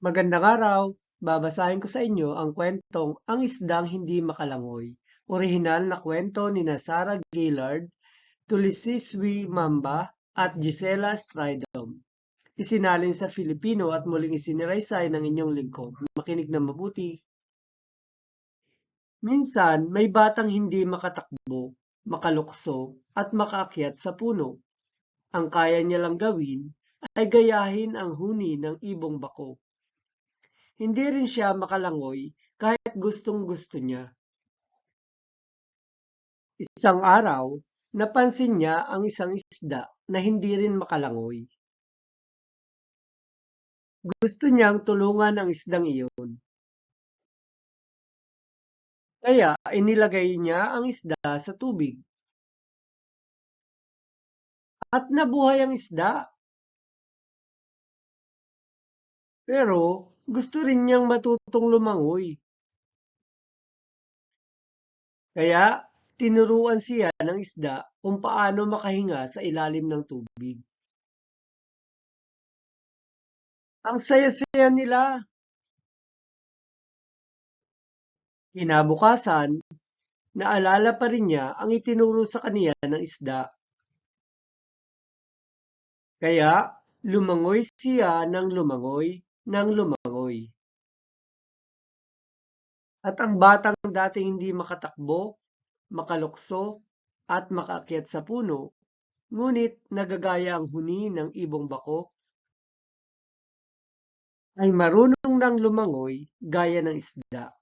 Magandang araw! Babasahin ko sa inyo ang kwentong Ang Isdang Hindi Makalangoy. Orihinal na kwento ni Sarah Gillard, Tulisiswi Mamba at Gisela Stridom. Isinalin sa Filipino at muling isiniraysay ng inyong lingkod. Makinig na mabuti. Minsan, may batang hindi makatakbo, makalukso, at makaakyat sa puno. Ang kaya niya lang gawin ay gayahin ang huni ng ibong bako. Hindi rin siya makalangoy kahit gustong gusto niya. Isang araw, napansin niya ang isang isda na hindi rin makalangoy. Gusto niyang tulungan ang isdang iyon. Kaya inilagay niya ang isda sa tubig. At nabuhay ang isda. Pero gusto rin niyang matutong lumangoy. Kaya tinuruan siya ng isda kung paano makahinga sa ilalim ng tubig. Ang saya-saya nila. Kinabukasan, naalala pa rin niya ang itinuro sa kaniya ng isda. Kaya lumangoy siya ng lumangoy ng lumangoy. At ang batang dating hindi makatakbo, makalukso, at makaakyat sa puno, ngunit nagagaya ang huni ng ibong bako, ay marunong ng lumangoy gaya ng isda.